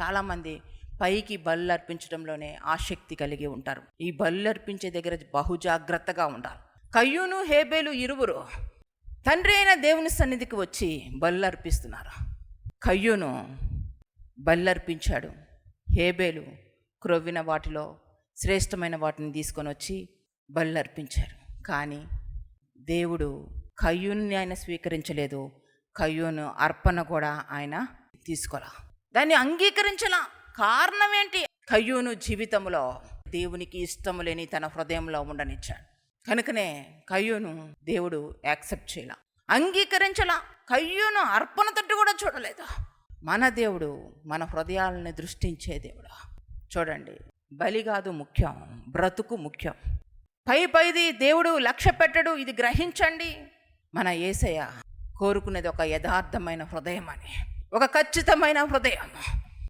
చాలామంది పైకి బళ్ళు అర్పించడంలోనే ఆసక్తి కలిగి ఉంటారు. ఈ బళ్ళు అర్పించే దగ్గర బహుజాగ్రత్తగా ఉండాలి. కయ్యూను హేబేలు ఇరువురు తండ్రి అయిన దేవుని సన్నిధికి వచ్చి బళ్ళు అర్పిస్తున్నారు. కయ్యూను బల్లర్పించాడు హేబేలు క్రొవ్విన వాటిలో శ్రేష్టమైన వాటిని తీసుకొని వచ్చి బల్లర్పించారు కానీ దేవుడు కయ్యూని ఆయన స్వీకరించలేదు. కయ్యూను అర్పణ కూడా ఆయన తీసుకోలే. దాన్ని అంగీకరించలా. కారణం ఏంటి? కయ్యూను జీవితంలో దేవునికి ఇష్టము లేని తన హృదయంలో ఉండనిచ్చాడు. కనుకనే కయ్యూను దేవుడు యాక్సెప్ట్ చేయాల. అంగీకరించలా. కయ్యూను అర్పణ తట్టు కూడా చూడలేదు. మన దేవుడు మన హృదయాలని దృష్టించే దేవుడు. చూడండి బలి కాదు ముఖ్యం బ్రతుకు ముఖ్యం. పై పైది దేవుడు లక్ష్య పెట్టడు ఇది గ్రహించండి. మన ఏసయ్య కోరుకునేది ఒక యథార్థమైన హృదయం అని. ఒక ఖచ్చితమైన హృదయం.